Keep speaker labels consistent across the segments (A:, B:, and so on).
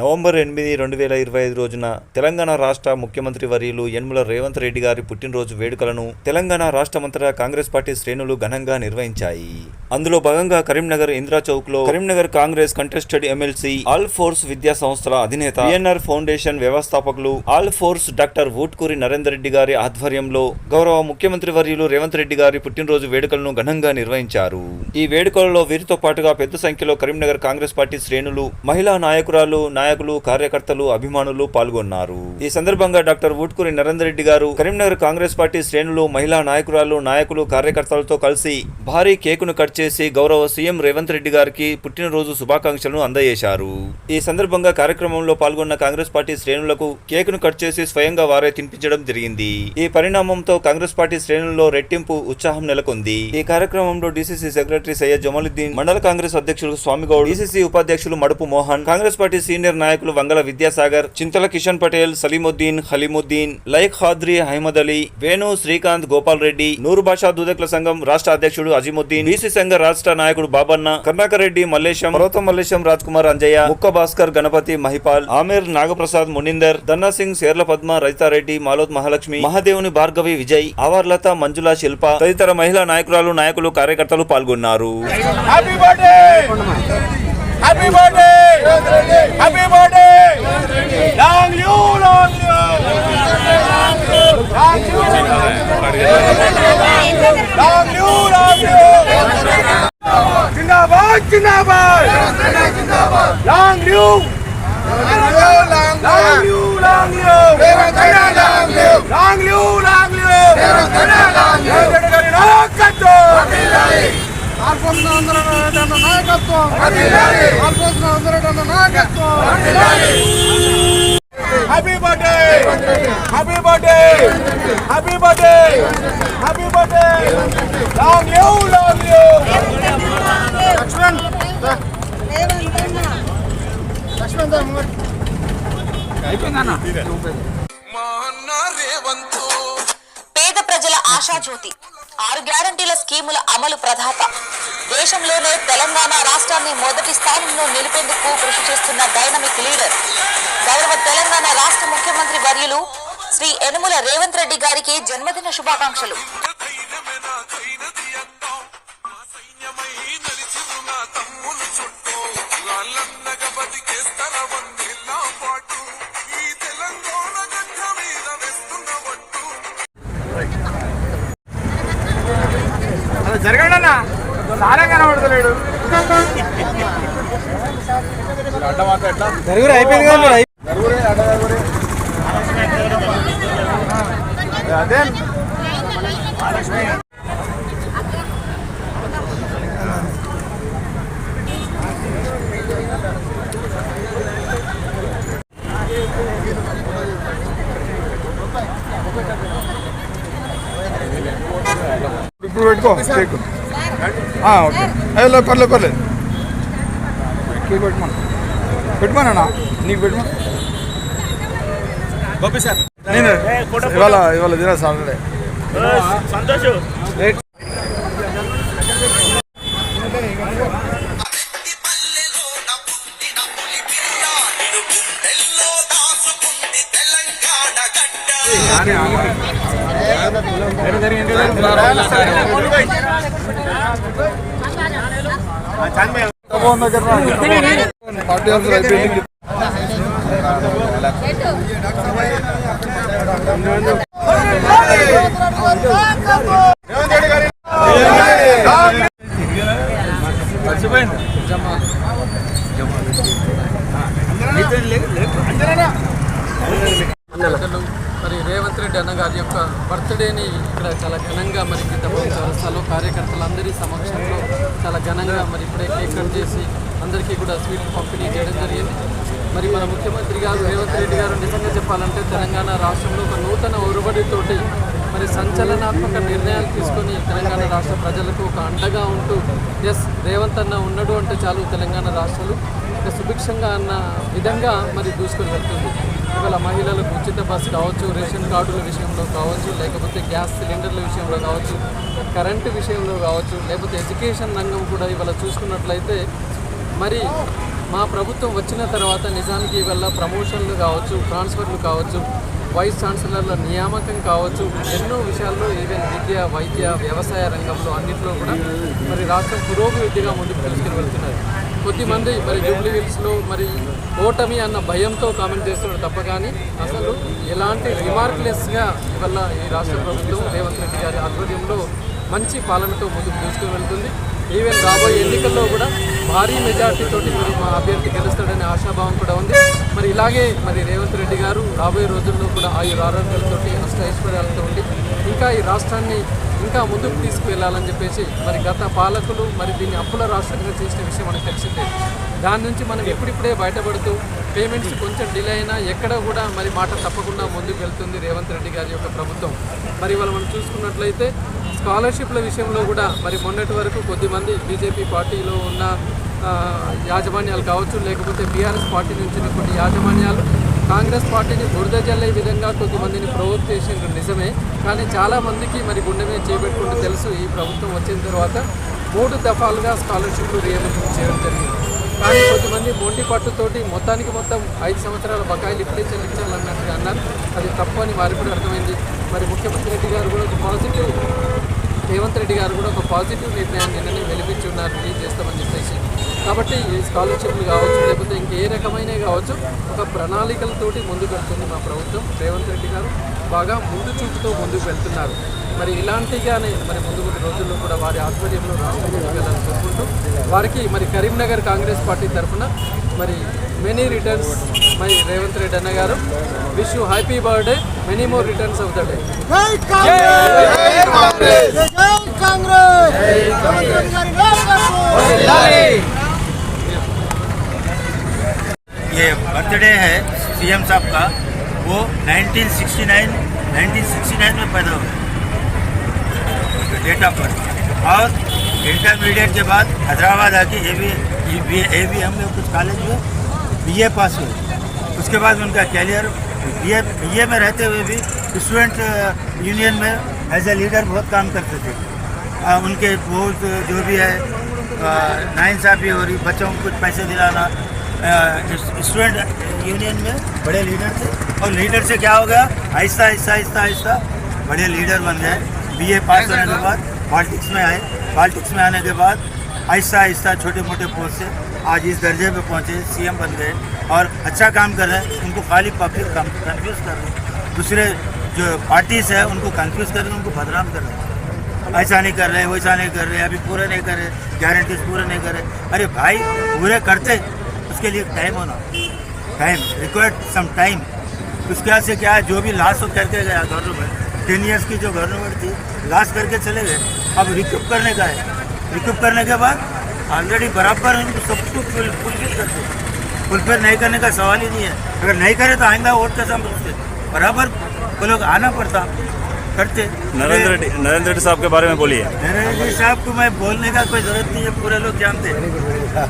A: November ఎనిమిది రెండు వేల ఇరవై ఐదు రోజున తెలంగాణ రాష్ట్ర ముఖ్యమంత్రి వర్యులు యనుమల రేవంత్ రెడ్డి గారి పుట్టినరోజు వేడుకలను తెలంగాణ రాష్ట్రమంతటా కాంగ్రెస్ పార్టీ శ్రేణులు ఘనంగా నిర్వహించాయి. అందులో భాగంగా కరీంనగర్ ఇందిరా చౌక్లో Karimnagar Congress contested MLC Alphores విద్యా సంస్థల అధినేత ఎన్ఆర్ ఫౌండేషన్ వ్యవస్థాపకులు ఆల్ ఫోర్స్ డాక్టర్ వూట్కూరి నరేందర్ రెడ్డి గారి ఆధ్వర్యంలో గౌరవ ముఖ్యమంత్రి వర్యులు రేవంత్ రెడ్డి గారి పుట్టినరోజు వేడుకలను ఘనంగా నిర్వహించారు. ఈ వేడుకలలో వీరితో పాటుగా పెద్ద సంఖ్యలో కరీంనగర్ కాంగ్రెస్ పార్టీ శ్రేణులు మహిళా నాయకురాలు నాయకులు కార్యకర్తలు అభిమానులు పాల్గొన్నారు. ఈ సందర్భంగా డాక్టర్ ఊట్కూరి నరేందర్ రెడ్డి గారు కరీంనగర్ కాంగ్రెస్ పార్టీ శ్రేణులు మహిళా నాయకురాలు నాయకులు కార్యకర్తలతో కలిసి భారీ కేకును కట్ చేసి గౌరవ సీఎం రేవంత్ రెడ్డి గారికి పుట్టినరోజు శుభాకాంక్షలను అందజేశారు. ఈ సందర్భంగా కార్యక్రమంలో పాల్గొన్న కాంగ్రెస్ పార్టీ శ్రేణులకు కేకును కట్ చేసి స్వయంగా వారే తినిపించడం జరిగింది. ఈ పరిణామంతో కాంగ్రెస్ పార్టీ శ్రేణుల్లో రెట్టింపు ఉత్సాహం నెలకొంది. ఈ కార్యక్రమంలో డిసిసి సెక్రటరీ సయ్యద్ జమాలుద్దీన్ మండల కాంగ్రెస్ అధ్యక్షులు స్వామిగౌడ్ డిసిసి ఉపాధ్యక్షులు మడుపు మోహన్ కాంగ్రెస్ పార్టీ సీనియర్ నాయకులు వంగల విద్యాసాగర్ చింతల కిషన్ పటేల్ సలీముద్దీన్ హలీముద్దీన్ లైక్ ఖాద్రి అహ్మద్ అలీ వేణు శ్రీకాంత్ గోపాల్ రెడ్డి నూరు భాషా దూదకుల సంఘం రాష్ట్ర అధ్యక్షుడు అజీముద్దీన్ బీసీ సంఘ రాష్ట్ర నాయకుడు బాబన్న కర్ణాకర్ రెడ్డి మల్లేశం పర్వతం మల్లేశం రాజ్ కుమార్ అంజయ్య ముక్క భాస్కర్ గణపతి మహిపాల్ ఆమీర్ నాగప్రసాద్ మునిందర్ దన్నా సింగ్ సేర్ల పద్మ రజితారెడ్డి మాలోత్ మహాలక్ష్మి మహాదేవుని భార్గవి విజయ్ ఆవర్లత మంజుల శిల్ప తదితర మహిళా నాయకురాలు నాయకులు కార్యకర్తలు పాల్గొన్నారు.
B: Happy birthday happy birthday happy birthday long live long live long live long live long live జిందాబాద్ జిందాబాద్ long live long live long live long live long live గారి అందరూ నాయకత్వం ఆల్ఫోన్స్ అందరూ నాయకత్వం happy birthday
C: happy birthday happy birthday happy birthday అమలు ప్రధాత. దేశంలోనే తెలంగాణ రాష్ట్రాన్ని మొదటి స్థానంలో నిలిపేందుకు కృషి చేస్తున్న డైనమిక్ లీడర్. గౌరవ తెలంగాణ రాష్ట్ర ముఖ్యమంత్రి వర్యులు శ్రీ యనుమల రేవంత్ రెడ్డి గారికి జన్మదిన శుభాకాంక్షలు.
B: జరగండి అన్న సారే కనబడతలేడు. జరుగురు అయిపోయింది కదా మరి? జరుగురే అడ్డ జరుగురే. అదే. ಟೇಕು ಟೇಕು ಹಾಂ ಓಕೆ ಎಲ್ಲ ಪರ್ಲೆ ಪರ್ಲೆ ಕೀ ಬಿಟ್ ಮಾಡಿ ಬಿಟ್ ಮಾಡೋಣ ನೀವು ಬಿಟ್ ಮಾಡಿ ಗೋಪಿ ಸರ್ ನೀನು ಇವಾಗ ಇವಾಗ ದಿನ
D: ಸಾಟರ್ಡೆ ಸಂತೋಷ Yeah, yeah, yeah. Party officer అయిపోయింది మరి రేవంత్ రెడ్డి అన్న గారి యొక్క బర్త్డేని ఇక్కడ చాలా ఘనంగా మరి గీతపల్లి చౌరస్తాలో కార్యకర్తలందరి సమక్షంలో చాలా ఘనంగా మరి ఇప్పుడే కేక్ కట్ చేసి అందరికీ కూడా స్వీట్ పంపిణీ చేయడం జరిగింది. మరి మన ముఖ్యమంత్రి గారు రేవంత్ రెడ్డి గారు నిజంగా చెప్పాలంటే తెలంగాణ రాష్ట్రంలో ఒక నూతన ఒరుబడితోటి మరి సంచలనాత్మక నిర్ణయాలు తీసుకొని తెలంగాణ రాష్ట్ర ప్రజలకు ఒక అండగా ఉంటూ ఎస్ రేవంత్ అన్న ఉన్నాడు అంటే చాలు తెలంగాణ రాష్ట్రాలు. ఒక సుభిక్షంగా అన్న విధంగా మరి దూసుకొని వెళ్తుంది. గల మహిళలకు ఉచిత బస్సు కావచ్చు రేషన్ కార్డుల విషయంలో కావచ్చు లేకపోతే గ్యాస్ సిలిండర్ల విషయంలో కావచ్చు కరెంటు విషయంలో కావచ్చు లేకపోతే ఎడ్యుకేషన్ రంగం కూడా ఇవాళ చూసుకున్నట్లయితే మరి మా ప్రభుత్వం వచ్చిన తర్వాత నిజానికి ఇవాళ ప్రమోషన్లు కావచ్చు ట్రాన్స్ఫర్లు కావచ్చు వైస్ ఛాన్సలర్ల నియామకం కావచ్చు. ఎన్నో విషయాల్లో ఈవెన్ విద్య వైద్య వ్యవసాయ రంగంలో అన్నింటిలో కూడా మరి రాష్ట్రం పురోభివృద్ధిగా ముందుకు తీసుకుని వెళ్తున్నారు కొద్దిమంది మరి జూబ్లీ హిల్స్లో మరి ఓటమి అన్న భయంతో కామెంట్ చేస్తున్నారు తప్ప కానీ అసలు ఎలాంటి రిమార్క్లెస్గా ఇవల్ల ఈ రాష్ట్ర ప్రభుత్వం రేవంత్ రెడ్డి గారి ఆధ్వర్యంలో మంచి పాలనతో ముందుకు తీసుకుని వెళ్తుంది ఈవెన్ రాబోయే ఎన్నికల్లో కూడా భారీ మెజార్టీతో మరి మా అభ్యర్థి గెలుస్తాడనే ఆశాభావం కూడా ఉంది. మరి ఇలాగే మరి రేవంత్ రెడ్డి గారు రాబోయే రోజుల్లో కూడా ఆయుర ఆరోగ్యాలతో అష్ట ఐశ్వర్యాలతో ఉండి ఇంకా ఈ రాష్ట్రాన్ని ఇంకా ముందుకు తీసుకువెళ్ళాలని చెప్పేసి మరి గత పాలకులు మరి దీన్ని అప్పుల రాష్ట్రంగా చేసిన విషయం మనకు తెలిసిందే. దాని నుంచి మనం ఇప్పుడిప్పుడే బయటపడుతూ పేమెంట్స్ కొంచెం డిలే అయినా ఎక్కడ కూడా మరి మాట తప్పకుండా ముందుకు వెళ్తుంది రేవంత్ రెడ్డి గారి యొక్క ప్రభుత్వం. మరి ఇవాళ మనం చూసుకున్నట్లయితే స్కాలర్షిప్ల విషయంలో కూడా మరి మొన్నటి వరకు కొద్దిమంది బీజేపీ పార్టీలో ఉన్న యాజమాన్యాలు కావచ్చు లేకపోతే బీఆర్ఎస్ పార్టీ నుంచి కొన్ని యాజమాన్యాలు కాంగ్రెస్ పార్టీని బురద జల్లే విధంగా కొద్దిమందిని ప్రవోక్ చేసిన నిజమే. కానీ చాలామందికి మరి గుండె మీద చేపెట్టుకుంటూ తెలుసు ఈ ప్రభుత్వం వచ్చిన తర్వాత మూడు దఫాలుగా స్కాలర్షిప్లు రియంబర్స్మెంట్ చేయడం జరిగింది. కానీ కొంతమంది మొండి పట్టుతోటి మొత్తానికి మొత్తం ఐదు సంవత్సరాల బకాయిలు ఇప్పుడే చెల్లించాలన్నట్టుగా అన్నారు. అది తప్పు అని వారికి కూడా అర్థమైంది. మరి ముఖ్యమంత్రి రెడ్డి గారు కూడా ఒక పాజిటివ్ రేవంత్ రెడ్డి గారు కూడా ఒక పాజిటివ్ నిర్ణయాన్ని నిన్ననే వెలిపించి ఉన్నారు రిలీజ్ చేస్తామని చెప్పేసి. కాబట్టి ఈ స్కాలర్షిప్లు కావచ్చు లేకపోతే ఇంకే రకమైనవి కావచ్చు ఒక ప్రణాళికలతోటి ముందుకు వెళ్తుంది మా ప్రభుత్వం. రేవంత్ రెడ్డి గారు బాగా ముందు చూపుతో ముందుకు వెళ్తున్నారు. మరి ఇలాంటిగానే మరి ముందు రోజుల్లో కూడా వారి ఆధ్వర్యంలో రాష్ట్రం కోరుకుంటూ వారికి మరి కరీంనగర్ కాంగ్రెస్ పార్టీ తరఫున మరి many returns my Revanth Reddy అన్న గారు wish you happy birthday many more returns of the day
E: ये बर्थडे है सीएम साहब का वो 1969 1969 में पैदा हुए डेट ऑफ बर्थ और इंटरमीडिएट के बाद हैदराबाद आके A B A B M में कुछ कॉलेज में बी ए पास हुए। उसके बाद उनका career B A B A में रहते हुए भी स्टूडेंट यूनियन में एज ए लीडर बहुत काम करते थे। आ, उनके बहुत जो भी है नाइंसाफ़ी हो रही बच्चों को कुछ पैसे दिलाना स्टूडेंट यूनियन में बड़े लीडर थे। और लीडर से क्या हो गया? आहिस्ता आहिस्ता आहिस्ता आहिस्ता बड़े लीडर बन गए। बीए पास होने के बाद पॉलिटिक्स में आए। पॉलिटिक्स में आने के बाद आहिस्ता आहिस्ता छोटे मोटे पोस्ट से आज इस दर्जे पे पहुँचे सीएम बन गए और अच्छा काम कर रहे हैं। उनको खाली पब्लिक कंफ्यूज कर रहे हैं। दूसरे जो पार्टीज़ है, उनको कंफ्यूज कर रहे हैं, उनको बदनाम कर रहे हैं। ऐसा नहीं कर रहे, वैसा नहीं कर रहे, अभी पूरे नहीं कर रहे गारंटीज पूरे नहीं कर रहे। अरे भाई, पूरे करते, उसके लिए टाइम होना। टाइम रिक्वायर्ड सम टाइम उसके से क्या है, जो भी लास्ट हो करके गया गवर्नमेंट टेन ईयर्स की जो गवर्नमेंट थी लास्ट करके चले गए। अब रिक्यूप करने का है। रिक्यूप करने के बाद ऑलरेडी बराबर उनको सबको फुलफिल करते फुलफिल नहीं करने का सवाल ही नहीं है अगर नहीं करे तो आएंगे वोट कैसे हम पूछते बराबर वो लोग आना पड़ता करते
A: नरेंद्र रेड्डी नरेंद्र रेड्डी साहब के बारे में बोलिए
E: नरेंद्र जी साहब को मैं बोलने का कोई जरूरत नहीं है पूरे लोग जानते हैं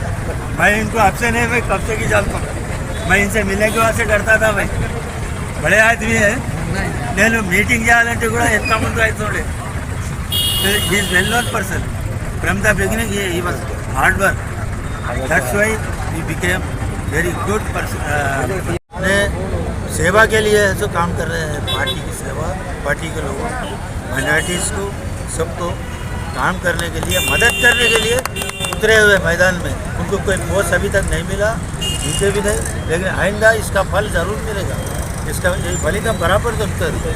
E: मैं इनको आपसे नहीं मैं कब से की जानता हूँ मैं इनसे मिलने के बाद से डरता था भाई बड़े आदमी है నేను మీటింగ్ చేయాలంటే కూడా ఎంత ముందు అవుతుండే is well known person from the beginning he was hard work that's why he became very good person सेवा के लिए जो काम कर रहे हैं पार्टी की सेवा पार्टी के लोगों माइनॉरिटीज़ को सबको काम करने के लिए मदद करने के लिए उतरे हुए मैदान में उनको कोई पोस्ट अभी तक नहीं मिला जीते भी नहीं लेकिन आइंदा इसका फल ज़रूर मिलेगा इसका ये ఫలితం బరాబర్ దొరుకుతుంది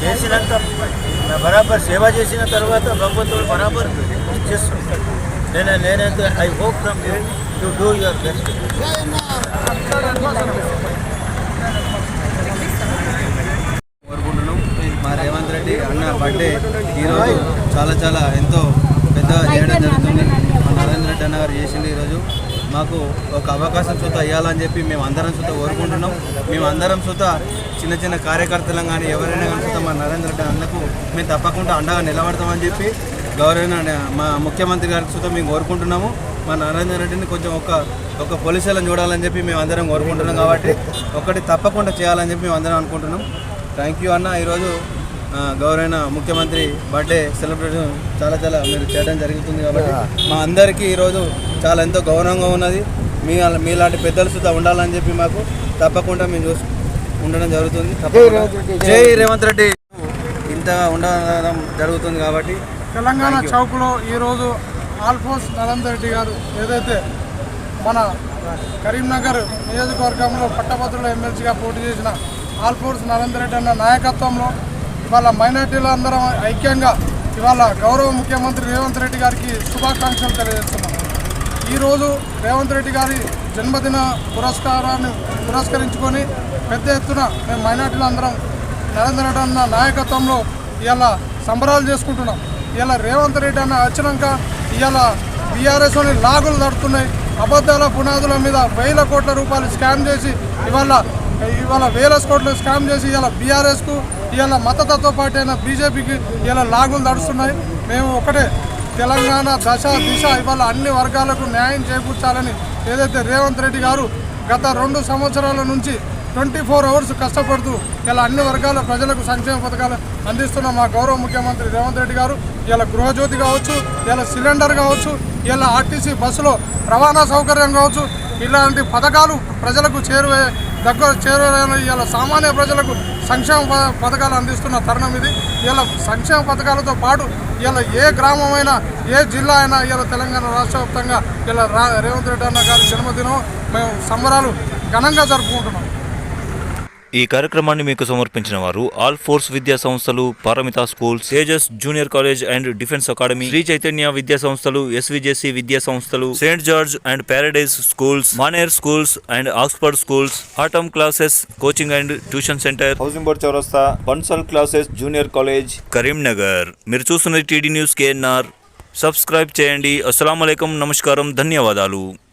E: చేసినంత బరాబర్ సేవ చేసిన తర్వాత భగవంతుడు బరాబర్ చేస్తుంటాడు నేను నేనైతే I hope from you to do your best
F: కోరుకుంటున్నాం. మా రేవంత్ రెడ్డి అన్న బర్త్డే ఈరోజు చాలా చాలా ఎంతో పెద్దగా చేయడం జరుగుతుంది. మా నరేంద్ర రెడ్డి అన్న గారు చేసింది ఈరోజు. మాకు ఒక అవకాశం చూత ఇవ్వాలని చెప్పి మేము అందరం చూత కోరుకుంటున్నాం. మేము అందరం సుత చిన్న చిన్న కార్యకర్తలం కానీ ఎవరైనా కానీ సుత మా నరేంద్ర రెడ్డి అన్నకు మేము తప్పకుండా అండగా నిలబడతామని చెప్పి గౌరవ మా ముఖ్యమంత్రి గారికి సుత మేము కోరుకుంటున్నాము. మా నరేందర్ రెడ్డిని కొంచెం ఒక ఒక పోలీసులను చూడాలని చెప్పి మేము అందరం కోరుకుంటున్నాం కాబట్టి ఒకటి తప్పకుండా చేయాలని చెప్పి మేము అందరం అనుకుంటున్నాం. థ్యాంక్ యూ అన్న. ఈరోజు గౌరవైన ముఖ్యమంత్రి బర్త్డే సెలబ్రేషన్ చాలా చాలా మీరు చేయడం జరుగుతుంది కాబట్టి మా అందరికీ ఈరోజు చాలా ఎంతో గౌరవంగా ఉన్నది. మీ మీలాంటి పెద్దలు సుద్ధా ఉండాలని చెప్పి మాకు తప్పకుండా మేము చూసు ఉండడం జరుగుతుంది. తప్పకుండా. జై రేవంత్ రెడ్డి. ఇంత ఉండడం జరుగుతుంది కాబట్టి
B: తెలంగాణ చౌక్లో ఈరోజు ఆల్ఫోన్స్ నరేందర్ రెడ్డి గారు ఏదైతే మన కరీంనగర్ నియోజకవర్గంలో పట్టభద్రుల ఎమ్మెల్సీగా పోటీ చేసిన ఆల్ఫోన్స్ నరేందర్ రెడ్డి అన్న నాయకత్వంలో ఇవాళ మైనార్టీలు అందరం ఐక్యంగా ఇవాళ గౌరవ ముఖ్యమంత్రి రేవంత్ రెడ్డి గారికి శుభాకాంక్షలు తెలియజేస్తున్నాం. ఈరోజు రేవంత్ రెడ్డి గారి జన్మదిన పురస్కారాన్ని పురస్కరించుకొని పెద్ద ఎత్తున మేము మైనార్టీలు అందరం నరేంద్ర రెడ్డి అన్న నాయకత్వంలో ఇవాళ సంబరాలు చేసుకుంటున్నాం. ఇలా రేవంత్ రెడ్డి అన్న వచ్చినాక ఇవాళ బీఆర్ఎస్లోని లాగులు తడుతున్నాయి. అబద్ధాల పునాదుల మీద వేల కోట్ల రూపాయలు స్కామ్ చేసి ఇవాళ ఇవాళ వేల కోట్లు స్కామ్ చేసి ఇలా బీఆర్ఎస్కు ఇలా మతతత్వ పార్టీ అయిన బీజేపీకి ఇలా లాగులు నడుస్తున్నాయి మేము ఒకటే తెలంగాణ దశ దిశ ఇవాళ అన్ని వర్గాలకు న్యాయం చేకూర్చాలని ఏదైతే రేవంత్ రెడ్డి గారు గత రెండు సంవత్సరాల నుంచి ట్వంటీ ఫోర్ అవర్స్ కష్టపడుతూ ఇలా అన్ని వర్గాల ప్రజలకు సంక్షేమ పథకాలు అందిస్తున్న మా గౌరవ ముఖ్యమంత్రి రేవంత్ రెడ్డి గారు ఇలా గృహజ్యోతి కావచ్చు ఇలా సిలిండర్ కావచ్చు ఇలా ఆర్టీసీ బస్సులో రవాణా సౌకర్యం కావచ్చు ఇలాంటి పథకాలు ప్రజలకు చేరువే దగ్గర చేరువైన ఇలా సామాన్య ప్రజలకు సంక్షేమ ప- పథకాలు అందిస్తున్న తరుణం ఇది. ఇలా సంక్షేమ పథకాలతో పాటు ఇలా ఏ గ్రామమైనా ఏ జిల్లా అయినా ఇలా తెలంగాణ రాష్ట్ర వ్యాప్తంగా ఇలా రేవంత్ రెడ్డి అన్న గారి జన్మదినం మేము సంబరాలు ఘనంగా జరుపుకుంటున్నాం.
A: ఈ కార్యక్రమాన్ని మీకు సమర్పించిన వారు ఆల్ ఫోర్స్ విద్యా సంస్థలు Paramita school Tejas junior college and defence academy Shri Chaitanya విద్యా సంస్థలు ఎస్విజేసి విద్యా సంస్థలు Saint George and Paradise schools Maner schools and Oxford schools Atom classes coaching and tuition centre housing board చౌరస్తా Bansal classes junior college Karimnagar. మీరు చూస్తున్నది TD news KNR. Subscribe చేయండి. అస్సలం నమస్కారం ధన్యవాదాలు.